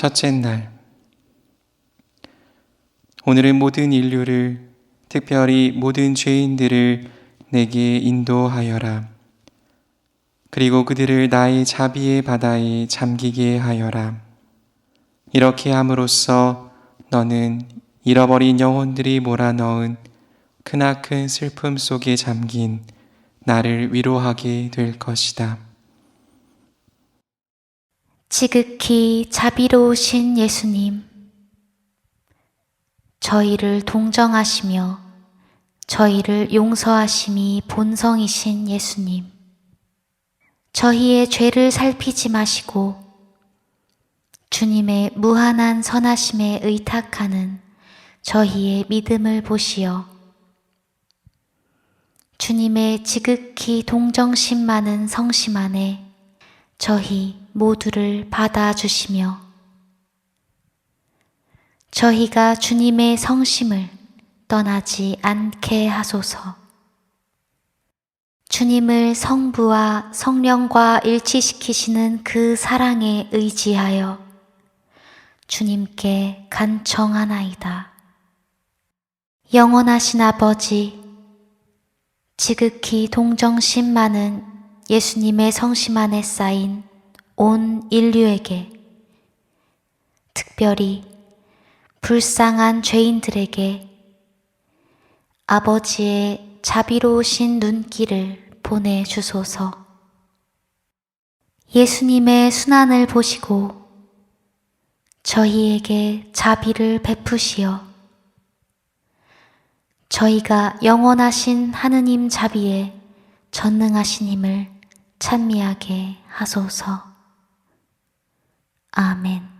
첫째 날. 오늘은 모든 인류를, 특별히 모든 죄인들을 내게 인도하여라. 그리고 그들을 나의 자비의 바다에 잠기게 하여라. 이렇게 함으로써 너는 잃어버린 영혼들이 몰아넣은 크나큰 슬픔 속에 잠긴 나를 위로하게 될 것이다. 지극히 자비로우신 예수님, 저희를 동정하시며 저희를 용서하심이 본성이신 예수님, 저희의 죄를 살피지 마시고 주님의 무한한 선하심에 의탁하는 저희의 믿음을 보시어 주님의 지극히 동정심 많은 성심 안에 저희 모두를 받아주시며 저희가 주님의 성심을 떠나지 않게 하소서. 주님을 성부와 성령과 일치시키시는 그 사랑에 의지하여 주님께 간청하나이다. 영원하신 아버지, 지극히 동정심 많은 예수님의 성심 안에 쌓인 온 인류에게, 특별히 불쌍한 죄인들에게 아버지의 자비로우신 눈길을 보내주소서. 예수님의 순환을 보시고 저희에게 자비를 베푸시어 저희가 영원하신 하느님 자비에 전능하신 힘을 찬미하게 하소서. 아멘.